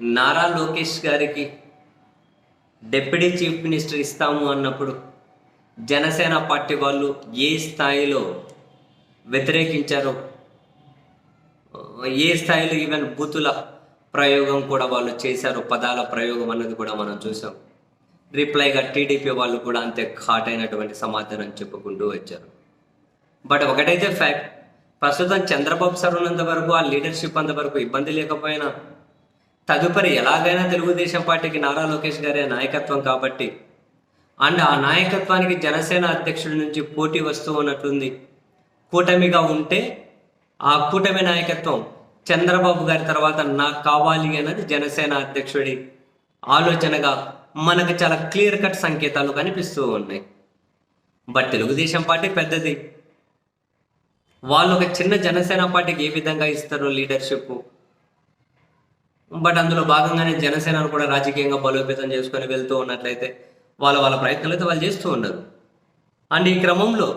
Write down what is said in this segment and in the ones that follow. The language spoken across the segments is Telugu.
నారా లోకేష్ గారికి డెప్యూటీ చీఫ్ మినిస్టర్ ఇస్తాము అన్నప్పుడు జనసేన పార్టీ వాళ్ళు ఏ స్థాయిలో వ్యతిరేకించారో ఏ స్థాయిలో ఈవెన్ బూతుల ప్రయోగం కూడా వాళ్ళు చేశారు పదాల ప్రయోగం అన్నది కూడా మనం చూసాం. రిప్లైగా టీడీపీ వాళ్ళు కూడా అంతే ఘాట్ అయినటువంటి సమాధానం చెప్పుకుంటూ వచ్చారు. బట్ ఒకటైతే ఫ్యాక్ట్ ప్రస్తుతం చంద్రబాబు సార్ ఉన్నంత వరకు ఆ లీడర్షిప్ అంతవరకు ఇబ్బంది లేకపోయినా తదుపరి ఎలాగైనా తెలుగుదేశం పార్టీకి నారా లోకేష్ గారే నాయకత్వం కాబట్టి. అండ్ ఆ నాయకత్వానికి జనసేన అధ్యక్షుడి నుంచి పోటీ వస్తూ ఉన్నట్లుంది కూటమిగా ఉంటే ఆ కూటమి నాయకత్వం చంద్రబాబు గారి తర్వాత నాకు కావాలి అన్నది జనసేన అధ్యక్షుడి ఆలోచనగా మనకు చాలా క్లియర్ కట్ సంకేతాలు కనిపిస్తూ ఉన్నాయి. బట్ తెలుగుదేశం పార్టీ పెద్దది. వాళ్ళు ఒక చిన్న జనసేన పార్టీకి ఏ విధంగా ఇస్తారో లీడర్షిప్ బట్ అందులో భాగంగానే జనసేనను కూడా రాజకీయంగా బలోపేతం చేసుకొని వెళ్తూ ఉన్నట్లయితే వాళ్ళ వాళ్ళ ప్రయత్నాలు అయితే వాళ్ళు చేస్తూ ఉన్నారు. అండ్ ఈ క్రమంలో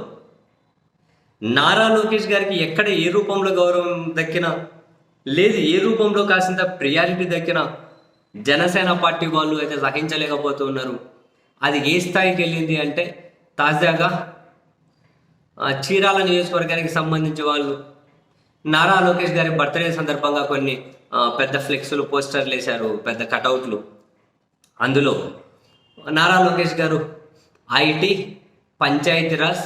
నారా లోకేష్ గారికి ఎక్కడ ఏ రూపంలో గౌరవం దక్కినా లేదు ఏ రూపంలో కాసింత ప్రియారిటీ దక్కినా జనసేన పార్టీ వాళ్ళు అయితే సహించలేకపోతూ ఉన్నారు అది ఏ స్థాయికి వెళ్ళింది అంటే తాజాగా చీరాల నియోజకవర్గానికి సంబంధించి వాళ్ళు నారా లోకేష్ గారి బర్త్డే సందర్భంగా కొన్ని పెద్ద ఫ్లెక్స్లు పోస్టర్లు వేశారు పెద్ద కటౌట్లు. అందులో నారా లోకేష్ గారు ఐటీ పంచాయతీరాజ్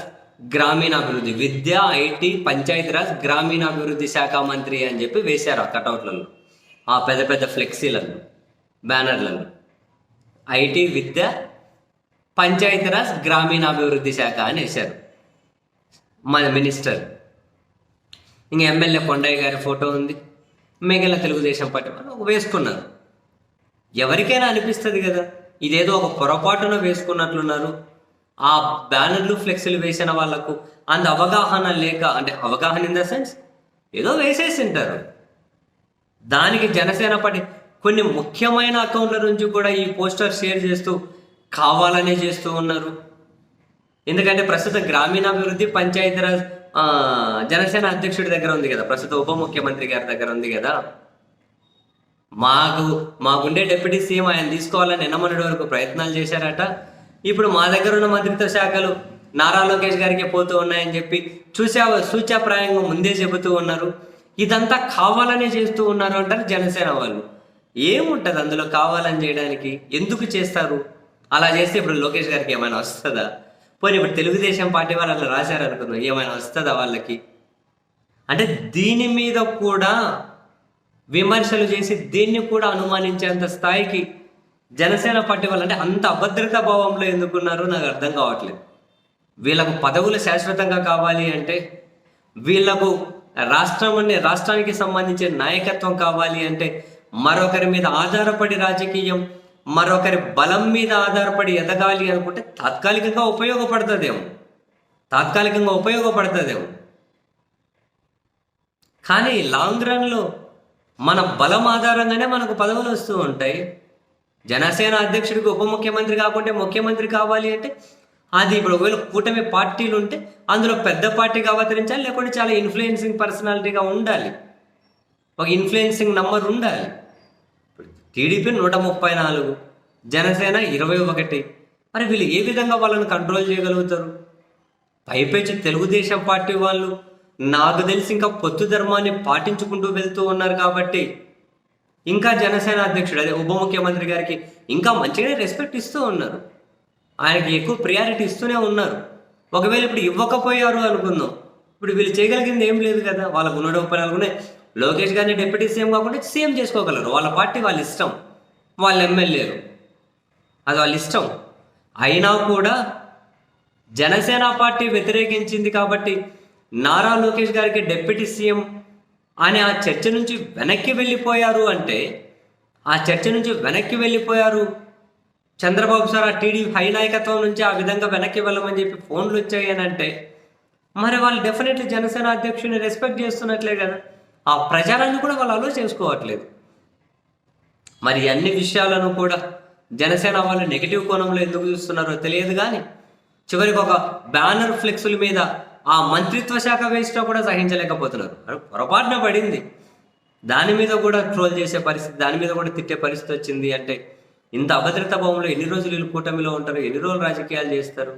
గ్రామీణాభివృద్ధి విద్య ఐటీ పంచాయతీరాజ్ గ్రామీణాభివృద్ధి శాఖ మంత్రి అని చెప్పి వేశారు ఆ కటౌట్లలో ఆ పెద్ద పెద్ద ఫ్లెక్సీలను బ్యానర్లను ఐటీ విద్య పంచాయతీరాజ్ గ్రామీణాభివృద్ధి శాఖ అని వేశారు. మన మినిస్టర్ ఇంకా ఎమ్మెల్యే కొండయ్య గారి ఫోటో ఉంది. మిగిలిన తెలుగుదేశం పార్టీ వాళ్ళు వేసుకున్నారు. ఎవరికైనా అనిపిస్తుంది కదా ఇదేదో ఒక పొరపాటున వేసుకున్నట్లున్నారు. ఆ బ్యానర్లు ఫ్లెక్సీలు వేసిన వాళ్ళకు అంత అవగాహన లేక అంటే అవగాహన ఇన్ ద సెన్స్ ఏదో వేసేసి ఉంటారు దానికి జనసేన పార్టీ కొన్ని ముఖ్యమైన అకౌంట్ల నుంచి కూడా ఈ పోస్టర్ షేర్ చేస్తూ కావాలనే చేస్తూ ఉన్నారు. ఎందుకంటే ప్రస్తుతం గ్రామీణాభివృద్ధి పంచాయతీరాజ్ జనసేన అధ్యక్షుడి దగ్గర ఉంది కదా ప్రస్తుత ఉప ముఖ్యమంత్రి గారి దగ్గర ఉంది కదా. మాకు మాకుండే డిప్యూటీ సీఎం ఆయన తీసుకోవాలని ఎన్నమన్నటి వరకు ప్రయత్నాలు చేశారట. ఇప్పుడు మా దగ్గర ఉన్న మంత్రిత్వ శాఖలు నారా లోకేష్ గారికి పోతూ ఉన్నాయని చెప్పి చూసా సూచాప్రాయంగా ముందే చెబుతూ ఉన్నారు. ఇదంతా కావాలనే చేస్తూ ఉన్నారు అంటారు జనసేన వాళ్ళు. ఏముంటది అందులో కావాలని చేయడానికి? ఎందుకు చేస్తారు? అలా చేస్తే ఇప్పుడు లోకేష్ గారికి ఏమైనా వస్తుందా? పోనీ ఇప్పుడు తెలుగుదేశం పార్టీ వాళ్ళు అలా రాశారు అనుకుందాం ఏమైనా వస్తుందా వాళ్ళకి? అంటే దీని మీద కూడా విమర్శలు చేసి దీన్ని కూడా అనుమానించేంత స్థాయికి జనసేన పార్టీ వాళ్ళు అంటే అంత అభద్రతా భావంలో ఎందుకున్నారో నాకు అర్థం కావట్లేదు. వీళ్ళకు పదవులు శాశ్వతంగా కావాలి అంటే వీళ్ళకు రాష్ట్రం అనే రాష్ట్రానికి సంబంధించిన నాయకత్వం కావాలి అంటే మరొకరి మీద ఆధారపడి రాజకీయం మరొకరి బలం మీద ఆధారపడి ఎదగాలి అనుకుంటే తాత్కాలికంగా ఉపయోగపడుతుందేమో. తాత్కాలికంగా ఉపయోగపడుతుందేమో. కానీ లాంగ్ రన్లో మన బలం ఆధారంగానే మనకు పదవులు వస్తూ ఉంటాయి. జనసేన అధ్యక్షుడికి ఉప ముఖ్యమంత్రి కాకుంటే ముఖ్యమంత్రి కావాలి అంటే అది ఇప్పుడు ఒకవేళ కూటమి పార్టీలు ఉంటే అందులో పెద్ద పార్టీగా అవతరించాలి లేకుంటే చాలా ఇన్ఫ్లుయెన్సింగ్ పర్సనాలిటీగా ఉండాలి. ఒక ఇన్ఫ్లుయెన్సింగ్ నంబర్ ఉండాలి. టీడీపీ నూట ముప్పై నాలుగు జనసేన ఇరవై ఒకటి మరి వీళ్ళు ఏ విధంగా వాళ్ళని కంట్రోల్ చేయగలుగుతారు? పైపేచి తెలుగుదేశం పార్టీ వాళ్ళు నాకు తెలిసి ఇంకా పొత్తు ధర్మాన్ని పాటించుకుంటూ వెళ్తూ ఉన్నారు కాబట్టి ఇంకా జనసేన అధ్యక్షుడు అదే ఉప ముఖ్యమంత్రి గారికి ఇంకా మంచిగానే రెస్పెక్ట్ ఇస్తూ ఉన్నారు. ఆయనకి ఎక్కువ ప్రియారిటీ ఇస్తూనే ఉన్నారు. ఒకవేళ ఇప్పుడు ఇవ్వకపోయారు అనుకుందాం. ఇప్పుడు వీళ్ళు చేయగలిగింది ఏం లేదు కదా. వాళ్ళకు నూట ముప్పై నాలుగునే లోకేష్ గారిని డిప్యూటీ సీఎం కాకుండా సీఎం చేసుకోగలరు. వాళ్ళ పార్టీ వాళ్ళ ఇష్టం. వాళ్ళ ఎమ్మెల్యేలు. అది వాళ్ళ ఇష్టం. అయినా కూడా జనసేన పార్టీ వ్యతిరేకించింది కాబట్టి నారా లోకేష్ గారికి డిప్యూటీ సీఎం అనే ఆ చర్చ నుంచి వెనక్కి వెళ్ళిపోయారు అంటే ఆ చర్చ నుంచి వెనక్కి వెళ్ళిపోయారు చంద్రబాబు సార్. ఆ టీడీపీ హై నాయకత్వం నుంచి ఆ విధంగా వెనక్కి వెళ్ళమని చెప్పి ఫోన్లు వచ్చాయి అని అంటే మరి వాళ్ళు డెఫినెట్లీ జనసేన అధ్యక్షుని రెస్పెక్ట్ చేస్తున్నట్లే కదా. ఆ ప్రచారాన్ని కూడా వాళ్ళు అలో చేసుకోవట్లేదు. మరి అన్ని విషయాలను కూడా జనసేన వాళ్ళు నెగిటివ్ కోణంలో ఎందుకు చూస్తున్నారో తెలియదు కానీ చివరికి ఒక బ్యానర్ ఫ్లెక్సుల మీద ఆ మంత్రిత్వ శాఖ వేసినా కూడా సహించలేకపోతున్నారు. పొరపాటున పడింది. దాని మీద కూడా ట్రోల్ చేసే పరిస్థితి దాని మీద కూడా తిట్టే పరిస్థితి వచ్చింది అంటే ఇంత అభద్రతా భావంలో ఎన్ని రోజులు వీళ్ళు కూటమిలో ఉంటారు ఎన్ని రోజులు రాజకీయాలు చేస్తారు?